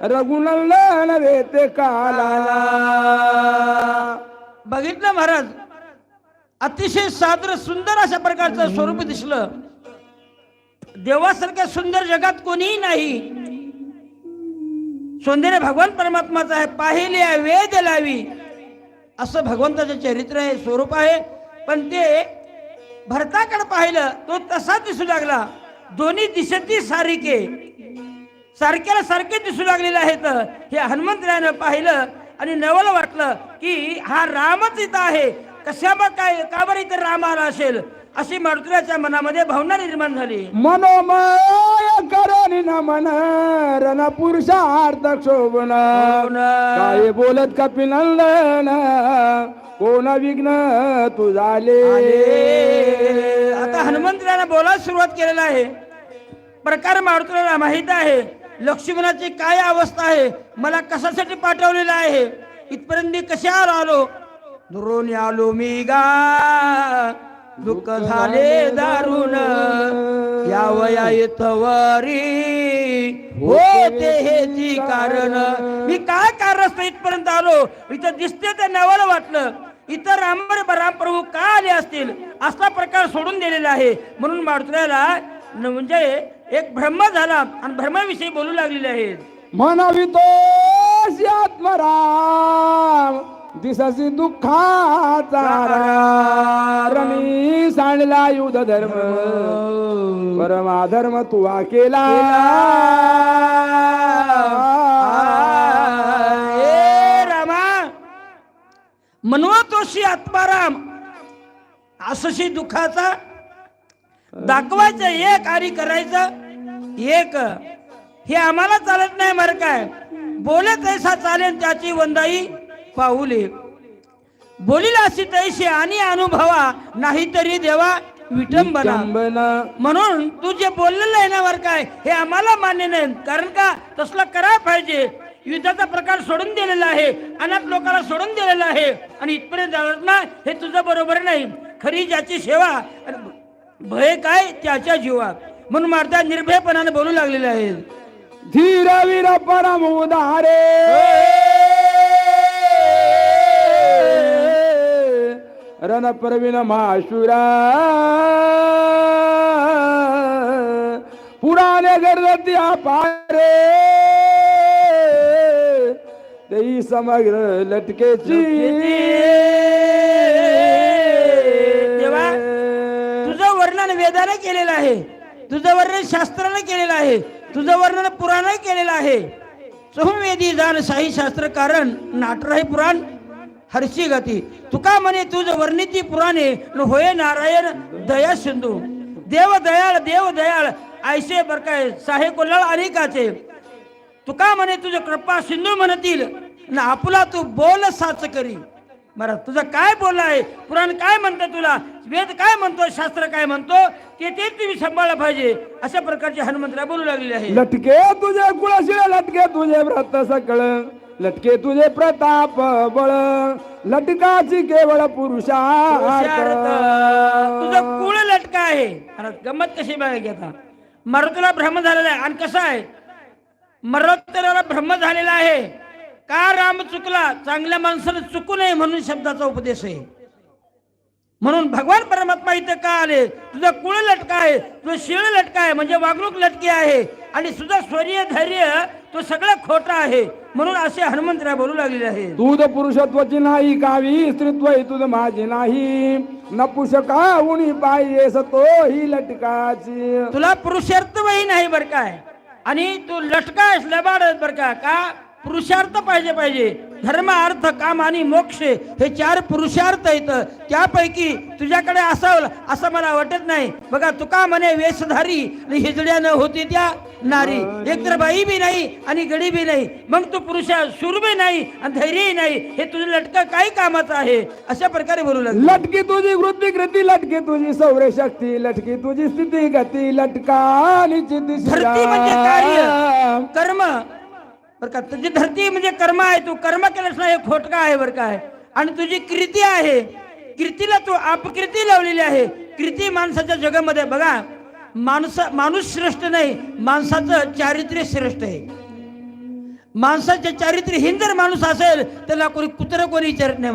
रघुनंदन रे ते काला बघितलं महाराज? अतिशय सादर सुंदर अशा प्रकारचं स्वरूप दिसलं. देवासारख्या सुंदर जगात कोणीही नाही. सौंदर्य भगवान परमात्माचं आहे. पाहिले वेद लावी. असं भगवंताचं चरित्र आहे स्वरूप आहे. पण ते भरताकडे पाहिलं तो तसा दिसू लागला. दोन्ही दिशती सारिके. सारख्याला सारखे दिसू लागलेले आहेत. हे हनुमंतरायानं पाहिलं आणि नवल वाटलं की हा रामच इथं आहे. कशा काय का बरं इथं राम आला असेल? अशी मारुतीच्या मनामध्ये भावना निर्माण झाली. मनोमय करण नमन रण पुरुषार्थ शोभन काय बोलत कपिनंदन कोण विघ्न तू झाले आता हनुमंतरायानं बोलायला सुरुवात केलेला आहे. प्रकार मारुतीला माहीत आहे. लक्ष्मणाची काय अवस्था आहे? मला कशासाठी पाठवलेलं आहे? इथपर्यंत मी कशावर आलो? दुरून आलो मी गा. दुःख झाले दारुण. या वया हो होते हेची कारण. मी काय कारण इथपर्यंत आलो? इथं दिसते ते नवल वाटलं. इतर रामर रामप्रभू का आले असतील? असा प्रकार सोडून दिलेला आहे. म्हणून मारुतऱ्याला म्हणजे एक भ्रम झाला आणि भ्रमाविषयी बोलू लागलेले आहेत. मनवितोषी आत्मराम. दिससी दुःखाचा रणी सांडला युध धर्म. परमाधर्म तुवा केला. ए रामा मनवतोशी आत्माराम. असशी दुःखाचा दाखवायचं एक आणि करायचं एक. हे आम्हाला चालत नाही बरं काय. बोले तैसा चालेल त्याची वंदाई? पाऊले बोलील अशी तैशी आणि अनुभवा नाहीतरी देवा विटंबना. म्हणून तू जे बोललेलं आहे ना वर काय हे आम्हाला मान्य नाही. कारण का तसलं करायला पाहिजे. युद्धाचा प्रकार सोडून दिलेला आहे अनाथ लोकांना सोडून दिलेला आहे. आणि इथपर्यंत जाणार ना हे तुझं बरोबर नाही. खरी ज्याची सेवा भय काय त्याच्या जीवा म्हणून मारता निर्भयपणाने बोलू लागलेले आहेत. धीर वीर परम उदारे रण प्रवीण महाशुरा पुराणे गर्दी पारे तेही समग्र लटकेची. देवा, तुझं वर्णन वेदाने केलेलं आहे. तुझं वर्णन शास्त्राने केलेलं आहे. तुझं वर्णन पुराणही केलेलं आहे. चहुवेदी जाण साई शास्त्र कारण नाटराही पुराण हर्षी गती. तुका म्हणे तुझ वर्णिती पुराणे न होय नारायण दया सिंधू. देव दयाळ देव दयाळ ऐसे बरकाय साहे कोल्हाळ अनेकाचे. तुका म्हणे तुझं कृपा सिंधू म्हणतील न आपुला तू बोल साच करी. बरं तुझं काय बोलणं आहे? पुराण काय म्हणतं तुला? वेद काय म्हणतो? शास्त्र काय म्हणतो? ते ते तुम्ही सांभाळलं पाहिजे. अशा प्रकारचे हनुमंतरा बोलू लागलेले आहे लटके तुझे कुळशिळ लटके तुझे व्रत सकळ. लटके तुझे प्रताप बळ. लटकाची केवळ. पुरुषार्थ. तुझं कुळ लटका आहे. आणि गंमत कशी बघायची आता? मरुतीला भ्रम झालेला आहे. आणि कसं आहे? मरोत्तराला भ्रम झालेला आहे. का राम चुकला? चांगल्या माणसानं चुकू नये म्हणून शब्दाचा उपदेश आहे. म्हणून भगवान परमात्मा इथं का आले? तुझं कुळ लटका आहे तुझं शिळ लटका आहे म्हणजे वागणूक लटकी आहे. आणि तुझं स्वरीय धैर्य तो सगळं खोटं आहे. म्हणून असे हनुमंतराय बोलू लागलेले आहे तुझ पुरुषत्वाची नाही कावी स्त्रीत्व हे तुझ माझे नाही. नपुषका उणी पाहिजेस तो ही लटकाची? तुला पुरुषार्थही नाही बर काय आणि तू लटकायस लबाड बर का? पुरुषार्थ पाहिजे पाहिजे. धर्म अर्थ काम आणि मोक्ष हे चार पुरुषार्थ आहेत. त्यापैकी तुझ्याकडे असावं असं मला वाटत नाही. बघा तुका म्हणे वेशधारी आणि हिजड्यानं होती त्या नारी. एक तर बाई बी नाही आणि गडी बी नाही. मग तू पुरुषा सुरबी नाही आणि धैर्यही नाही. हे तुझं लटकं काही कामाचं आहे? अशा प्रकारे बोलू लागले. लटकी तुझी वृत्ती कृती लटकी तुझी सौर्य शक्ती लटकी तुझी स्थिती गती लटका धरती म्हणजे कार्य कर्म. बर का तुझी धरती म्हणजे कर्म आहे तू कर्म केलंस ना हे खोटका आहे बर काय आणि तुझी कृती आहे. कृतीला तू अपकृती लावलेली आहे. कृती माणसाच्या जगामध्ये बघा माणसा माणूस श्रेष्ठ नाही माणसाचं चारित्र्य श्रेष्ठ आहे. माणसाचे चारित्र्य हिंदर माणूस असेल त्याला कोणी कुत्र कोणी विचारत नाही